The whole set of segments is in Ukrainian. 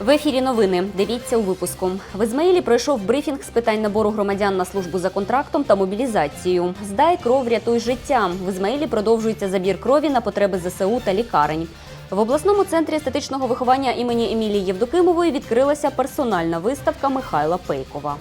В ефірі новини. Дивіться у випуску. В Ізмаїлі пройшов брифінг з питань набору громадян на службу за контрактом та мобілізацією. Здай кров, рятуй життя. В Ізмаїлі продовжується забір крові на потреби ЗСУ та лікарень. В обласному центрі естетичного виховання імені Емілії Євдокимової відкрилася персональна виставка Михайла Пейкова.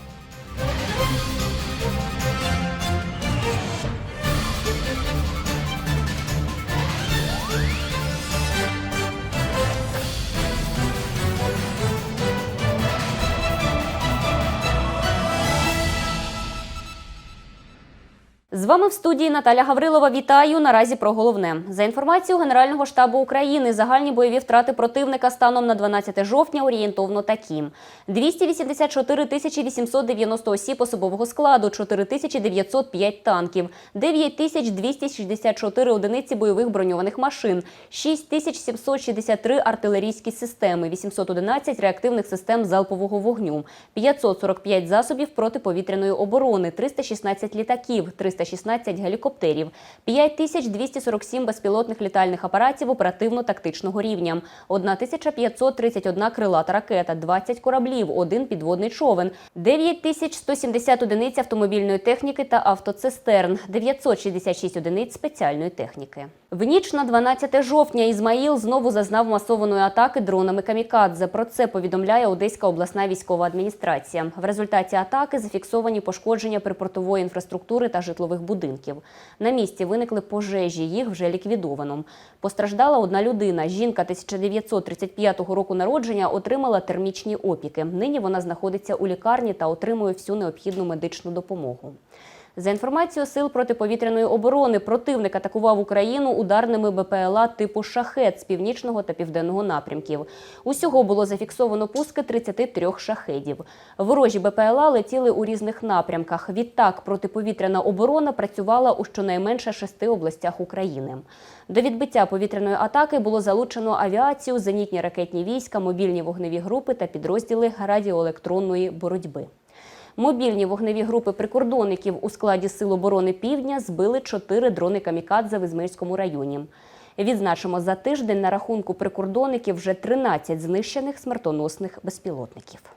З вами в студії Наталя Гаврилова. Вітаю. Наразі про головне. За інформацією Генерального штабу України, загальні бойові втрати противника станом на 12 жовтня орієнтовно такі: 284 тисячі 890 осіб особового складу, 4 тисячі 905 танків, 9 тисяч 264 одиниці бойових броньованих машин, 6 тисяч 763 артилерійські системи, 811 реактивних систем залпового вогню, 545 засобів протиповітряної оборони, 316 літаків, 316 гелікоптерів, 5247 безпілотних літальних апаратів оперативно-тактичного рівня, 1531 крилата ракета, 20 кораблів, один підводний човен, 9170 одиниць автомобільної техніки та автоцистерн, 966 одиниць спеціальної техніки. В ніч на 12 жовтня Ізмаїл знову зазнав масованої атаки дронами камікадзе. Про це повідомляє Одеська обласна військова адміністрація. В результаті атаки зафіксовані пошкодження припортової інфраструктури та житлових будинків. На місці виникли пожежі, їх вже ліквідовано. Постраждала одна людина. Жінка 1935 року народження отримала термічні опіки. Нині вона знаходиться у лікарні та отримує всю необхідну медичну допомогу. За інформацією сил протиповітряної оборони, противник атакував Україну ударними БПЛА типу шахет з північного та південного напрямків. Усього було зафіксовано пуски 33 шахедів. Ворожі БПЛА летіли у різних напрямках. Відтак протиповітряна оборона працювала у щонайменше шести областях України. До відбиття повітряної атаки було залучено авіацію, зенітні ракетні війська, мобільні вогневі групи та підрозділи радіоелектронної боротьби. Мобільні вогневі групи прикордонників у складі Сил оборони Півдня збили чотири дрони камікадзе в Ізмирському районі. Відзначимо, за тиждень на рахунку прикордонників вже 13 знищених смертоносних безпілотників.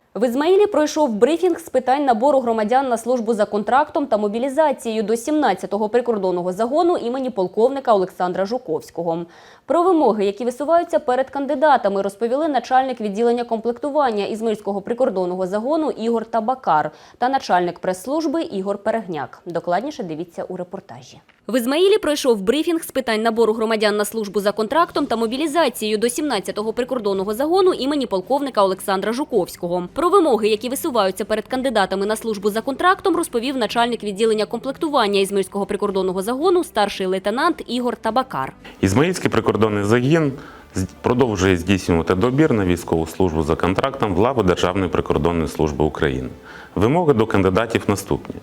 В Ізмаїлі пройшов брифінг з питань набору громадян на службу за контрактом та мобілізацією до 17-го прикордонного загону імені полковника Олександра Жуковського. Про вимоги, які висуваються перед кандидатами, розповіли начальник відділення комплектування Ізмаїльського прикордонного загону Ігор Табакар та начальник прес-служби Ігор Перегняк. Докладніше дивіться у репортажі. В Ізмаїлі пройшов брифінг з питань набору громадян на службу за контрактом та мобілізацією до 17-го прикордонного загону імені полковника Олександра Жуковського. Про вимоги, які висуваються перед кандидатами на службу за контрактом, розповів начальник відділення комплектування Ізмаїльського прикордонного загону, старший лейтенант Ігор Табакар. Ізмаїльський прикордонний загін продовжує здійснювати добір на військову службу за контрактом в лави Державної прикордонної служби України. Вимоги до кандидатів наступні: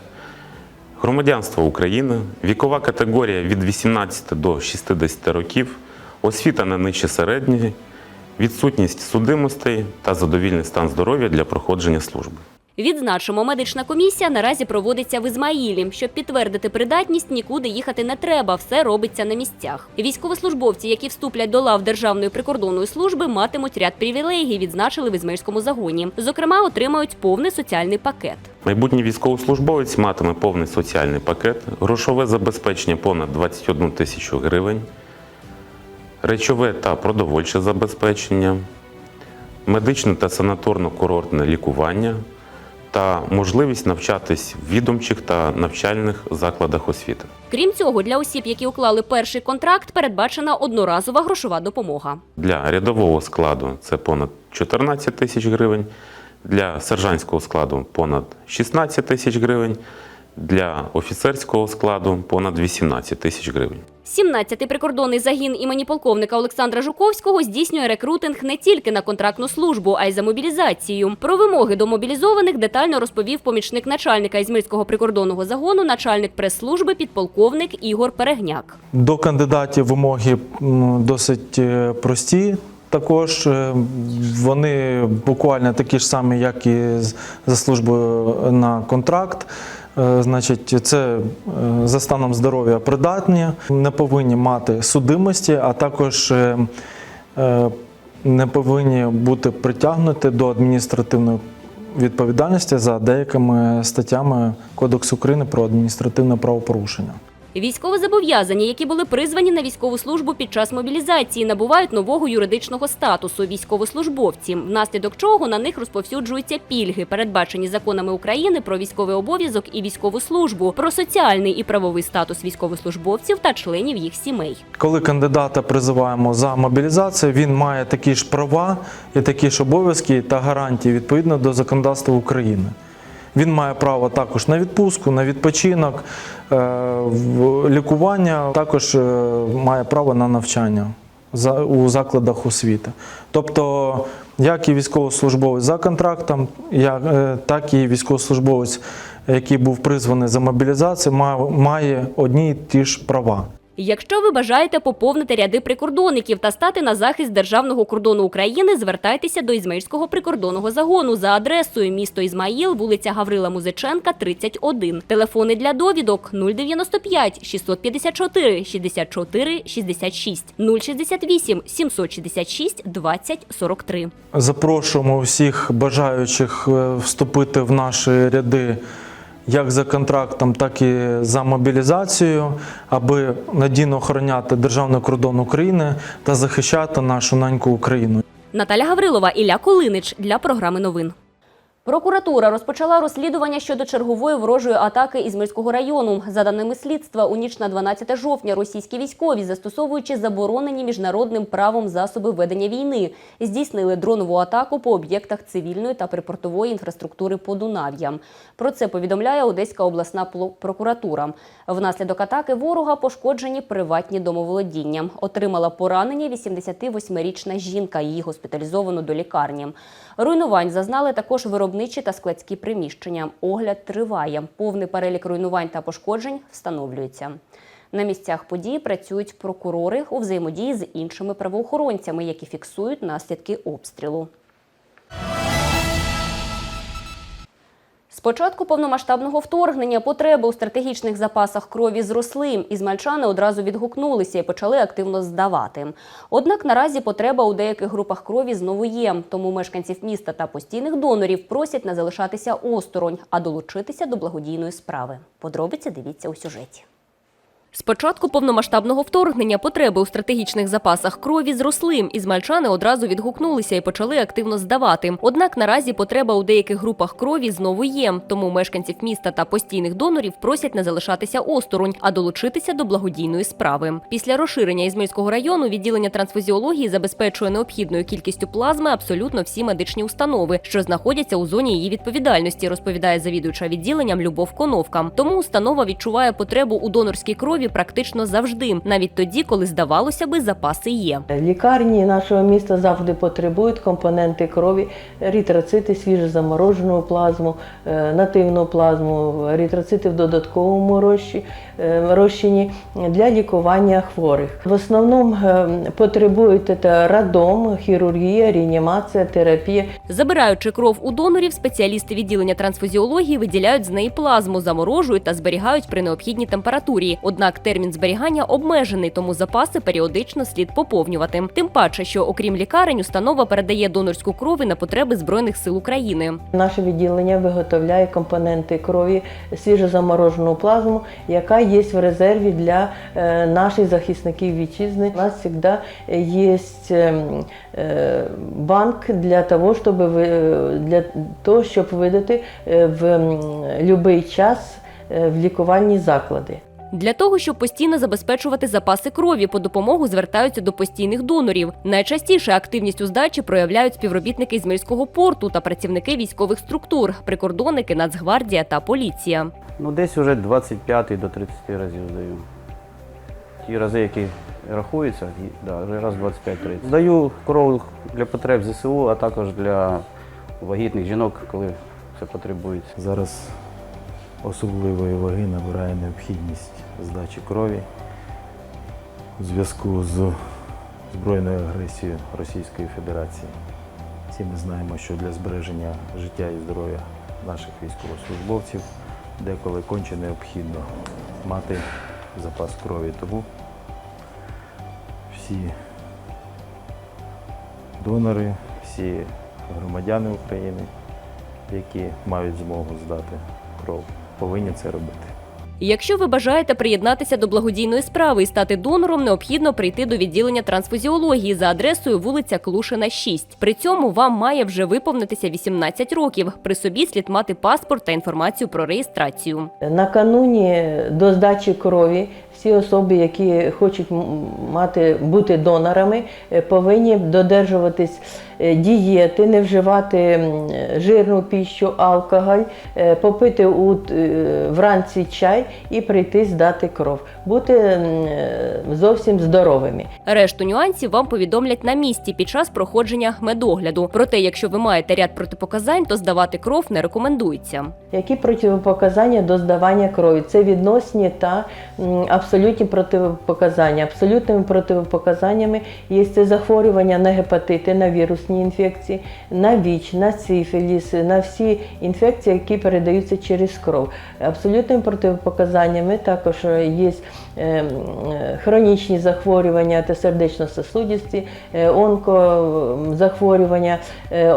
громадянство України, вікова категорія від 18 до 60 років, освіта не нижче середньої, відсутність судимостей та задовільний стан здоров'я для проходження служби. Відзначимо, медична комісія наразі проводиться в Ізмаїлі. Щоб підтвердити придатність, нікуди їхати не треба, все робиться на місцях. Військовослужбовці, які вступлять до лав Державної прикордонної служби, матимуть ряд привілегій, відзначили в Ізмаїльському загоні. Зокрема, отримають повний соціальний пакет. Майбутній військовослужбовець матиме повний соціальний пакет, грошове забезпечення понад 21 тисячу гривень, речове та продовольче забезпечення, медичне та санаторно-курортне лікування, та можливість навчатись в відомчих та навчальних закладах освіти. Крім цього, для осіб, які уклали перший контракт, передбачена одноразова грошова допомога. Для рядового складу це понад 14 тисяч гривень, для сержантського складу понад 16 тисяч гривень, для офіцерського складу понад 18 тисяч гривень. 17-й прикордонний загін імені полковника Олександра Жуковського здійснює рекрутинг не тільки на контрактну службу, а й за мобілізацію. Про вимоги до мобілізованих детально розповів помічник начальника Ізмирського прикордонного загону, начальник прес-служби підполковник Ігор Перегняк. До кандидатів вимоги досить е, прості. Також е, вони буквально такі ж самі, як і з- за службою на контракт. Е, Значить, це е, за станом здоров'я придатні, не повинні мати судимості, а також е, не повинні бути притягнуті до адміністративної відповідальності за деякими статтями Кодексу України про адміністративне правопорушення. Військовозобов'язані, які були призвані на військову службу під час мобілізації, набувають нового юридичного статусу військовослужбовці, внаслідок чого на них розповсюджуються пільги, передбачені законами України про військовий обов'язок і військову службу, про соціальний і правовий статус військовослужбовців та членів їх сімей. Коли кандидата призиваємо за мобілізацію, він має такі ж права і такі ж обов'язки та гарантії відповідно до законодавства України. Він має право також на відпустку, на відпочинок, е, лікування, також е, має право на навчання у закладах освіти. Тобто, як і військовослужбовець за контрактом, е, так і військовослужбовець, який був призваний за мобілізацію, має- одні й ті ж права. Якщо ви бажаєте поповнити ряди прикордонників та стати на захист державного кордону України, звертайтеся до Ізмаїльського прикордонного загону за адресою місто Ізмаїл, вулиця Гаврила Музиченка, 31. Телефони для довідок 095 654 64 66 068 766 20 43. Запрошуємо всіх бажаючих е, вступити в наші ряди як за контрактом, так і за мобілізацією, аби надійно охороняти державний кордон України та захищати нашу наньку Україну. Наталя Гаврилова, Ілля Кулинич для програми новин. Прокуратура розпочала розслідування щодо чергової ворожої атаки Ізмельського району. За даними слідства, у ніч на 12 жовтня російські військові, застосовуючи заборонені міжнародним правом засоби ведення війни, здійснили дронову атаку по об'єктах цивільної та припортової інфраструктури Подунав'я. Про це повідомляє Одеська обласна прокуратура. Внаслідок атаки ворога пошкоджені приватні домоволодіння. Отримала поранення 88-річна жінка. Її госпіталізовано до лікарні. Руйнувань зазнали також виробничі та складські приміщення. Огляд триває. Повний перелік руйнувань та пошкоджень встановлюється. На місцях події працюють прокурори у взаємодії з іншими правоохоронцями, які фіксують наслідки обстрілу. З початку повномасштабного вторгнення потреби у стратегічних запасах крові зросли. Ізмальчани одразу відгукнулися і почали активно здавати. Однак наразі потреба у деяких групах крові знову є. Тому мешканців міста та постійних донорів просять не залишатися осторонь, а долучитися до благодійної справи. Подробиці дивіться у сюжеті. З початку повномасштабного вторгнення потреби у стратегічних запасах крові зросли. Ізмальчани одразу відгукнулися і почали активно здавати. Однак наразі потреба у деяких групах крові знову є. Тому мешканців міста та постійних донорів просять не залишатися осторонь, а долучитися до благодійної справи. Після розширення Ізмельського району відділення трансфузіології забезпечує необхідною кількістю плазми абсолютно всі медичні установи, що знаходяться у зоні її відповідальності, розповідає завідувача відділенням Любов Коновка. Тому установа відчуває потребу у донорській крові практично завжди, навіть тоді, коли здавалося би, запаси є. Лікарні нашого міста завжди потребують компоненти крові, рітроцити, свіжозаморожену плазму, е, нативну плазму, рітроцити в додатковому розчі- розчині для лікування хворих. В основному е, потребують це радом, хірургія, реанімація, терапія. Забираючи кров у донорів, спеціалісти відділення трансфузіології виділяють з неї плазму, заморожують та зберігають при необхідній температурі. Однак Однак термін зберігання обмежений, тому запаси періодично слід поповнювати. Тим паче, що окрім лікарень, установа передає донорську кров і на потреби збройних сил України. Наше відділення виготовляє компоненти крові свіжозаморожену плазму, яка є в резерві для е, наших захисників вітчизни. У нас завжди є е, банк для того, щоб ви- для того, щоб видати в будь-який час в лікувальні заклади. Для того, щоб постійно забезпечувати запаси крові, по допомогу звертаються до постійних донорів. Найчастіше активність у здачі проявляють співробітники Ізмельського порту та працівники військових структур, прикордонники, Нацгвардія та поліція. Ну, десь уже 25 до 30 разів здаю. Ті рази, які рахуються, да, вже раз 25-30. Здаю кров для потреб ЗСУ, а також для вагітних жінок, коли це потребується. Зараз особливої ваги набирає необхідність здачі крові у зв'язку з збройною агресією Російської Федерації. Всі ми знаємо, що для збереження життя і здоров'я наших військовослужбовців деколи конче необхідно мати запас крові. Тому всі донори, всі громадяни України, які мають змогу здати кров, повинні це робити. Якщо ви бажаєте приєднатися до благодійної справи і стати донором, необхідно прийти до відділення трансфузіології за адресою вулиця Клушина, 6. При цьому вам має вже виповнитися 18 років. При собі слід мати паспорт та інформацію про реєстрацію. Накануні до здачі крові всі особи, які хочуть мати бути донорами, е, повинні додержуватись дієти, не вживати жирну піщу, алкоголь, е, попити е, вранці чай і прийти здати кров, бути е, зовсім здоровими. Решту нюансів вам повідомлять на місці під час проходження медогляду. Проте, якщо ви маєте ряд протипоказань, то здавати кров не рекомендується. Які протипоказання до здавання крові? Це відносні та абсолютні протипоказання. Абсолютними протипоказаннями є це захворювання на гепатити, на вірусні інфекції, на ВІЧ, на сифіліс, на всі інфекції, які передаються через кров. Абсолютним протипоказаннями також є е, е, хронічні захворювання та сердечно-сосудисті, е, онкозахворювання, е,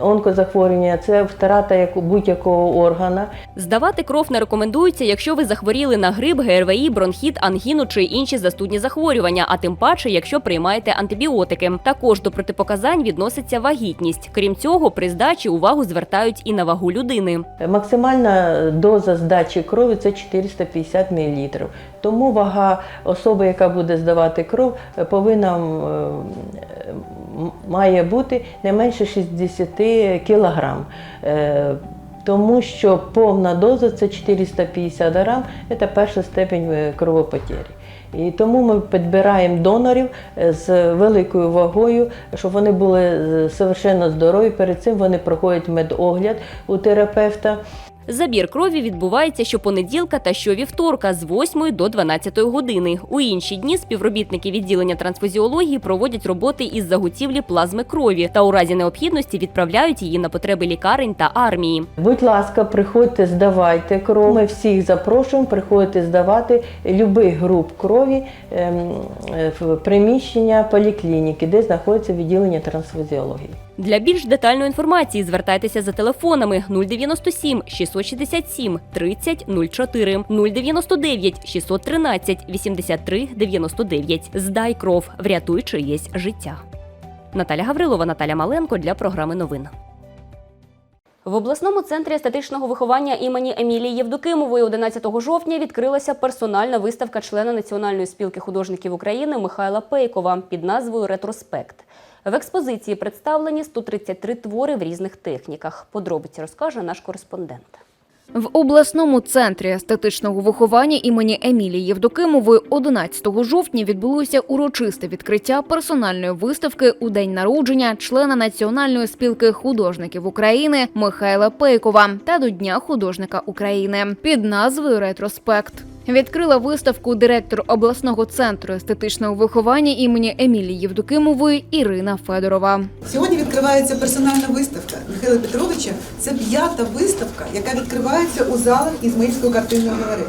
онкозахворювання це втрата будь-якого органа. Здавати кров не рекомендується, якщо ви захворіли на грип, ГРВІ, бронхіт, ангіну чи інші застудні захворювання, а тим паче, якщо приймаєте антибіотики. Також до протипоказань відноситься вагітність. Крім цього, при здачі увагу звертають і на вагу людини. Максимальна доза здачі крові це 450 мл. Тому вага особи, яка буде здавати кров, е, повинна е, має бути не менше 60 кг. Тому що повна доза це 450 грам, це перша степень е, кровопотері. І тому ми підбираємо донорів е, з великою вагою, щоб вони були е, совершенно здорові. Перед цим вони проходять медогляд у терапевта. Забір крові відбувається щопонеділка та щовівторка з 8 до 12 години. У інші дні співробітники відділення трансфузіології проводять роботи із заготівлі плазми крові та у разі необхідності відправляють її на потреби лікарень та армії. Будь ласка, приходьте, здавайте кров. Ми всіх запрошуємо, приходьте здавати любих груп крові ем, е, в приміщення поліклініки, де знаходиться відділення трансфузіології. Для більш детальної інформації звертайтеся за телефонами 097 667 30 04, 099 613 83 99. Здай кров, врятуй чиєсь життя. Наталя Гаврилова, Наталя Маленко для програми новин. В обласному центрі естетичного виховання імені Емілії Євдокимової 11 жовтня відкрилася персональна виставка члена Національної спілки художників України Михайла Пейкова під назвою Ретроспект. В експозиції представлені 133 твори в різних техніках. Подробиці розкаже наш кореспондент. В обласному центрі естетичного виховання імені Емілії Євдокимової 11 жовтня відбулося урочисте відкриття персональної виставки у день народження члена Національної спілки художників України Михайла Пейкова та до Дня художника України під назвою Ретроспект. Відкрила виставку директор обласного центру естетичного виховання імені Емілії Євдокимової Ірина Федорова. Сьогодні відкривається персональна виставка Михайла Петровича. Це п'ята виставка, яка відкривається у залах Ізмаїльської картинної галереї.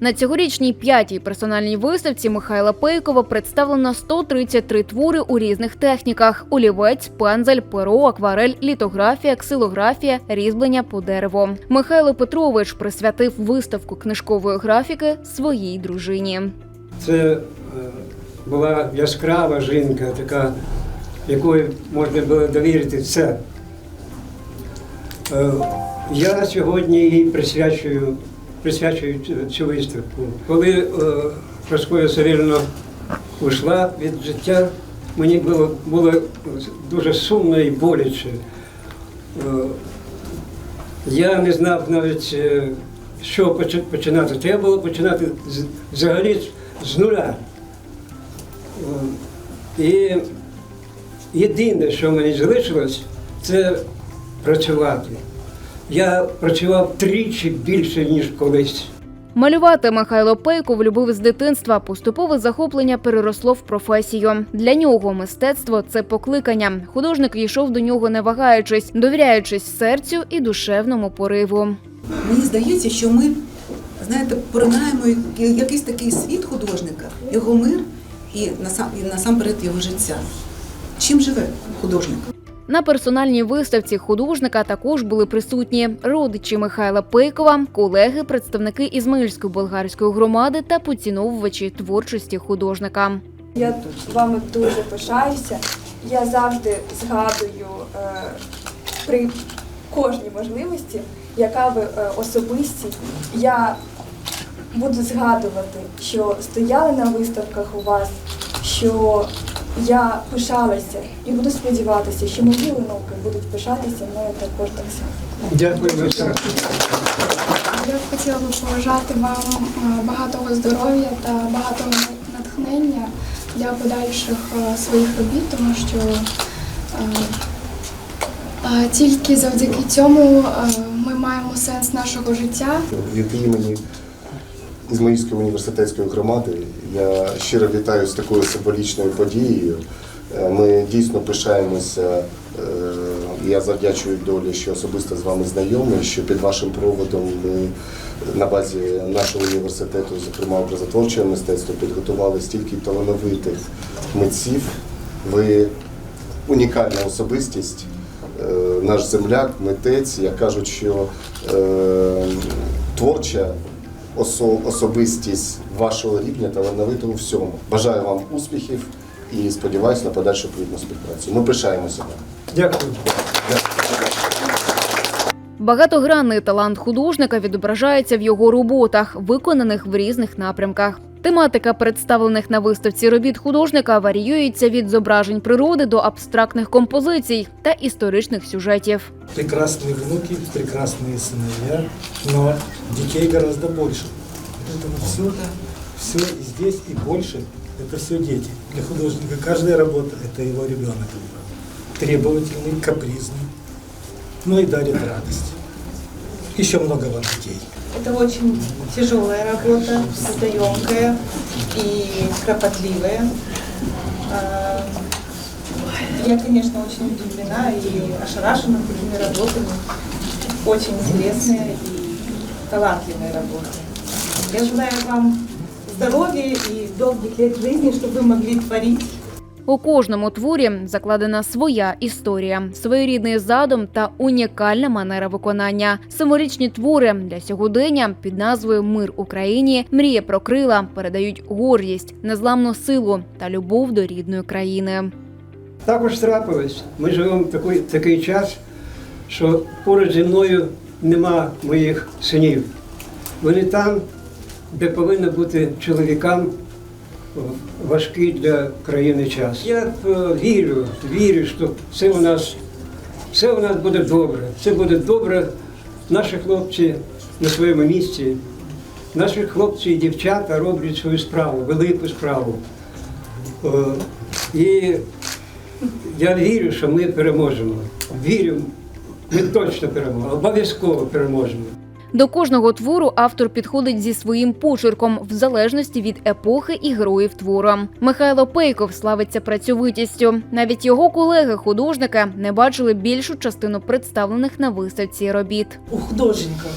На цьогорічній п'ятій персональній виставці Михайла Пейкова представлено 133 твори у різних техніках: олівець, пензель, перо, акварель, літографія, ксилографія, різьблення по дереву. Михайло Петрович присвятив виставку книжкової графіки своїй дружині. Це е, була яскрава жінка, така, якої можна було довірити все. Е, Я сьогодні їй присвячую, присвячую цю- виставку. Коли е, Прасков'я Савільівна ушла від життя, мені було, було дуже сумно і боляче. Е, Я не знав навіть, е, що починати. Треба було починати взагалі з- нуля. І єдине, що мені залишилось, це працювати. Я працював тричі більше, ніж колись. Малювати Михайло Пейков любив з дитинства. Поступове захоплення переросло в професію. Для нього мистецтво це покликання. Художник йшов до нього не вагаючись, довіряючись серцю і душевному пориву. Мені здається, що ми, знаєте, поринаємо якийсь такий світ художника, його мир і насам, і насамперед його життя. Чим живе художник? На персональній виставці художника також були присутні родичі Михайла Пейкова, колеги, представники Ізмаїльської болгарської громади та поціновувачі творчості художника. Я тут вами дуже пишаюся. Я завжди згадую е, при кожній можливості, яка ви е, особисті. Я буду згадувати, що стояли на виставках у вас, що я пишалася і буду сподіватися, що мої онуки будуть пишатися мною також так само. Дякую. Я б хотіла би побажати вам е, багатого здоров'я та багатого натхнення для подальших е, своїх робіт, тому що е, тільки завдяки цьому ми маємо сенс нашого життя. від імені Ізмаїльської університетської громади я щиро вітаю з такою символічною подією. Е, Ми дійсно пишаємося. е, Я завдячую долі, що особисто з вами знайомий, що під вашим проводом ми на базі нашого університету, зокрема образотворчого мистецтва, підготували стільки талановитих митців. Ви унікальна особистість, е, наш земляк, митець. Як кажуть, що творча особистість вашого рівня талановита у всьому. Бажаю вам успіхів і сподіваюся на подальшу плідну співпрацю. Ми пишаємося Дякую. Дякую. Багатогранний талант художника відображається в його роботах, виконаних в різних напрямках. Тематика представлених на виставці робіт художника варіюється від зображень природи до абстрактних композицій та історичних сюжетів. прекрасные внуки, прекрасные сыновья, но детей гораздо больше. Поэтому все, все и здесь, и больше, это все дети. Для художника каждая работа – это его ребенок. Требовательный, капризный, Но и дарит радость. Еще много вам детей. Это очень тяжелая работа, трудоемкая и кропотливая. А, Я, конечно, очень удивлена и ошарашена такими работами. Очень интересные и талантливые работы. Я желаю вам здоровья и долгих лет жизни, чтобы вы могли творить У кожному творі закладена своя історія, своєрідний задум та унікальна манера виконання. Символічні твори для сьогодення під назвою Мир Україні, мрія про крила передають гордість, незламну силу та любов до рідної країни. Також трапилось. Ми живемо в такий, такий час, що поруч зі мною нема моїх синів. Вони там, де повинно бути чоловікам важкий для країни час. Я е, вірю, вірю, що все у нас, все у нас буде добре. Все буде добре. Наші хлопці на своєму місці. Наші хлопці і дівчата роблять свою справу, велику справу. Е, І я вірю, що ми переможемо. Вірю, ми точно переможемо, обов'язково переможемо. До кожного твору автор підходить зі своїм почерком в залежності від епохи і героїв твора. Михайло Пейков славиться працьовитістю. Навіть його колеги-художника не бачили більшу частину представлених на виставці робіт. у художника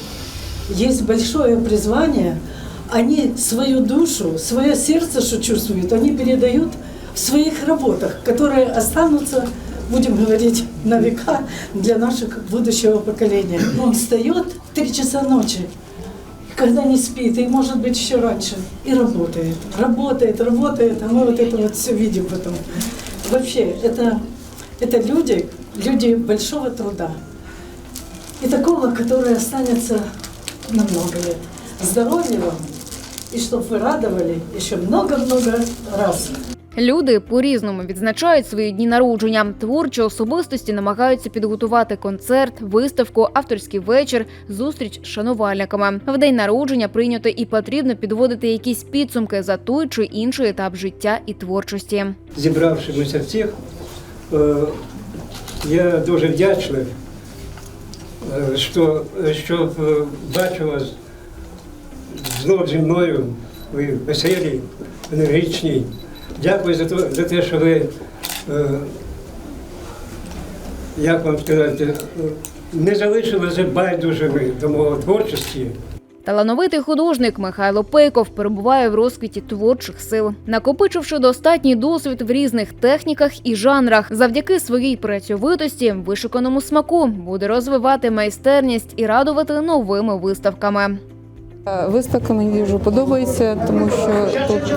есть большое призвание они свою душу, свое сердце, что чувствуют, они передают в своих работах, которые останутся, будем говорить, на века для наших будущего поколения. Он встает в 3 часа ночи, когда не спит, и может быть еще раньше, и работает, работает, работает, а мы вот это вот все видим потом. Вообще, это, это люди, люди большого труда. И такого, который останется на много лет. Здоровья вам, и чтобы вы радовали еще много-много раз. Люди по-різному відзначають свої дні народження. Творчі особистості намагаються підготувати концерт, виставку, авторський вечір, зустріч з шанувальниками. В день народження прийнято і потрібно підводити якісь підсумки за той чи інший етап життя і творчості. Зібравшимося всіх, е, я дуже вдячний, е, що, що е, бачу вас знов зі мною, ви веселі, енергічні. Дякую за, то, за те, що ви, е, як вам сказати, не залишилися байдужими до мого творчості. Талановитий художник Михайло Пейков перебуває в розквіті творчих сил, накопичивши достатній досвід в різних техніках і жанрах. Завдяки своїй працьовитості, вишуканому смаку буде розвивати майстерність і радувати новими виставками. Виставка мені дуже подобається, тому що тут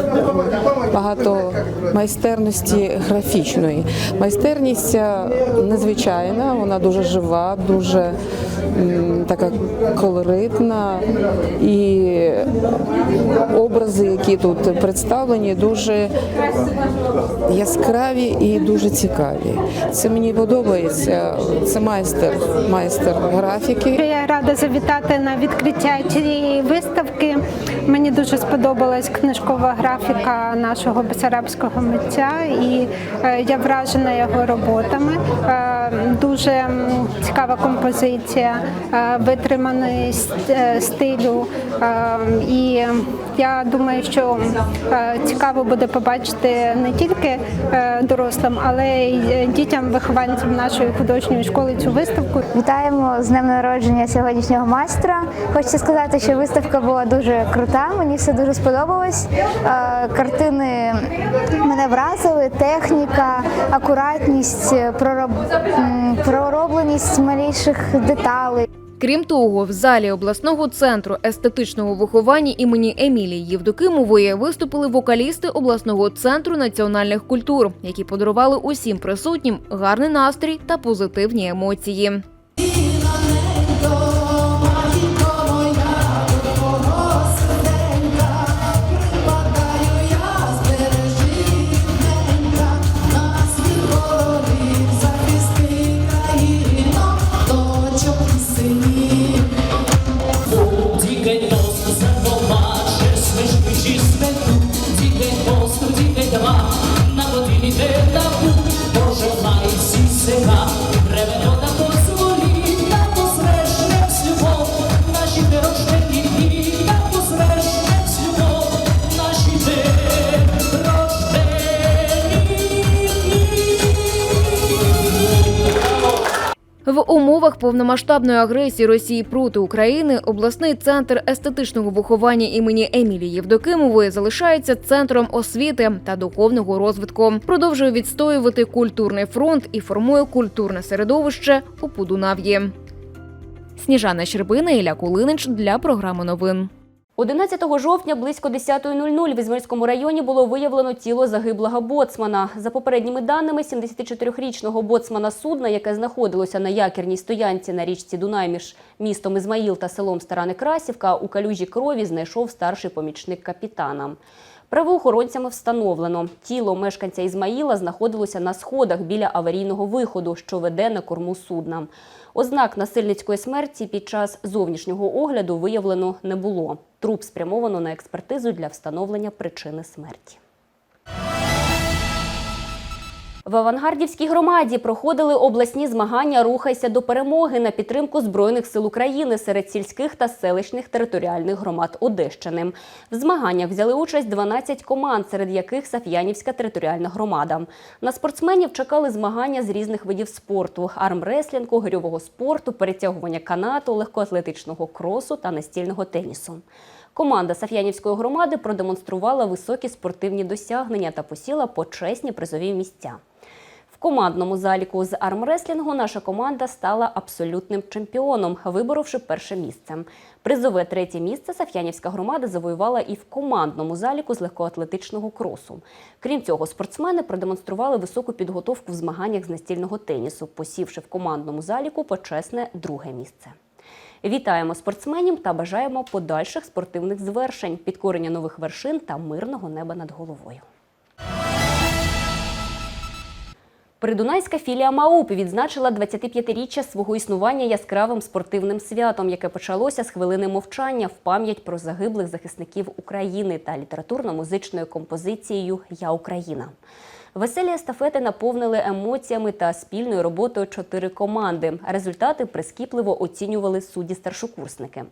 багато майстерності графічної. Майстерність незвичайна, вона дуже жива, дуже така колоритна і образи, які тут представлені, дуже яскраві і дуже цікаві. Це мені подобається. Це майстер, майстер графіки. Рада завітати на відкриття цієї виставки. Мені дуже сподобалась книжкова графіка нашого бесарабського митця, і е, я вражена його роботами. Е, Дуже цікава композиція, е, витриманий стилю. І я думаю, що е, цікаво буде побачити не тільки е, дорослим, але й е, дітям, вихованцям нашої художньої школи цю виставку. Вітаємо з днем народження сьогоднішнього майстра. Хочеться сказати, що виставка була дуже крута. Мені все дуже сподобалось. Картини мене вразили, техніка, акуратність, пророб... проробленість малейших деталей. Крім того, в залі обласного центру естетичного виховання імені Емілії Євдокимової виступили вокалісти обласного центру національних культур, які подарували усім присутнім гарний настрій та позитивні емоції. Чи свету, діти, посту, діти, два. В умовах повномасштабної агресії Росії проти України обласний центр естетичного виховання імені Емілії Євдокимової залишається центром освіти та духовного розвитку. Продовжує відстоювати культурний фронт і формує культурне середовище у Подунав'ї. Сніжана Щербина Ілля Кулинич для програми новин. 11 жовтня близько 10.00 в Ізмельському районі було виявлено тіло загиблого боцмана. За попередніми даними, 74-річного боцмана судна, яке знаходилося на якірній стоянці на річці Дунай між містом Ізмаїл та селом Стара Некрасівка, у калюжі крові знайшов старший помічник капітана. Правоохоронцями встановлено, тіло мешканця Ізмаїла знаходилося на сходах біля аварійного виходу, що веде на корму судна. Ознак насильницької смерті під час зовнішнього огляду виявлено не було. Труп спрямовано на експертизу для встановлення причини смерті. В Авангардівській громаді проходили обласні змагання Рухайся до перемоги на підтримку Збройних сил України серед сільських та селищних територіальних громад Одещини. В змаганнях взяли участь 12 команд, серед яких Саф'янівська територіальна громада. На спортсменів чекали змагання з різних видів спорту: армреслінгу, гирьового спорту, перетягування канату, легкоатлетичного кросу та настільного тенісу. Команда Саф'янівської громади продемонструвала високі спортивні досягнення та посіла почесні призові місця. Командному заліку з армреслінгу наша команда стала абсолютним чемпіоном, виборовши перше місце. Призове третє місце Саф'янівська громада завоювала і в командному заліку з легкоатлетичного кросу. Крім цього, спортсмени продемонстрували високу підготовку в змаганнях з настільного тенісу, посівши в командному заліку почесне друге місце. Вітаємо спортсменів та бажаємо подальших спортивних звершень, підкорення нових вершин та мирного неба над головою. Придунайська філія МАУП відзначила 25-річчя свого існування яскравим спортивним святом, яке почалося з хвилини мовчання в пам'ять про загиблих захисників України та літературно-музичною композицією Я Україна. Веселі естафети наповнили емоціями та спільною роботою чотири команди. Результати прискіпливо оцінювали судді-старшокурсники.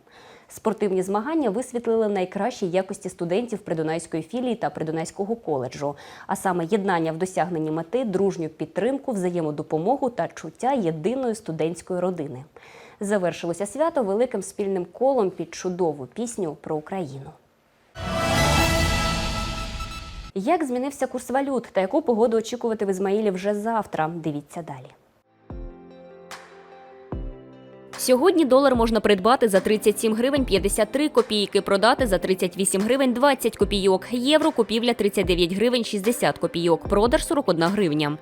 Спортивні змагання висвітлили найкращі якості студентів Придунайської філії та Придунайського коледжу, а саме єднання в досягненні мети, дружню підтримку, взаємодопомогу та чуття єдиної студентської родини. Завершилося свято великим спільним колом під чудову пісню про Україну. Як змінився курс валют та яку погоду очікувати в Ізмаїлі вже завтра? Дивіться далі. Сьогодні долар можна придбати за 37 гривень 53 копійки, продати за 38 гривень 20 копійок. Євро купівля 39 гривень 60 копійок, продаж 41 гривня.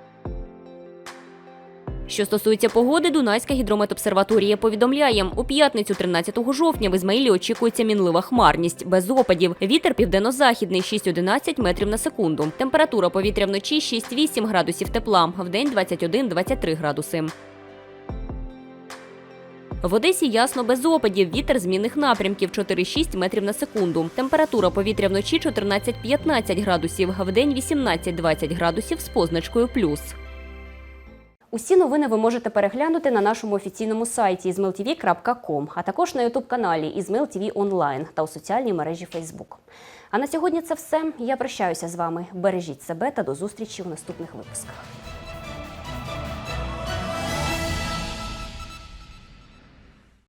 Що стосується погоди, Дунайська гідрометобсерваторія повідомляє, у п'ятницю 13 жовтня в Ізмаїлі очікується мінлива хмарність, без опадів. Вітер південно-західний 6-11 метрів на секунду. Температура повітря вночі 6-8 градусів тепла, вдень 21-23 градуси. В Одесі ясно без опадів. Вітер змінних напрямків 4-6 метрів на секунду. Температура повітря вночі 14-15 градусів, вдень 18-20 градусів з позначкою плюс. Усі новини ви можете переглянути на нашому офіційному сайті izmailtv.com, а також на ютуб-каналі Izmail TV Online та у соціальній мережі Facebook. А на сьогодні це все. Я прощаюся з вами. Бережіть себе та до зустрічі у наступних випусках.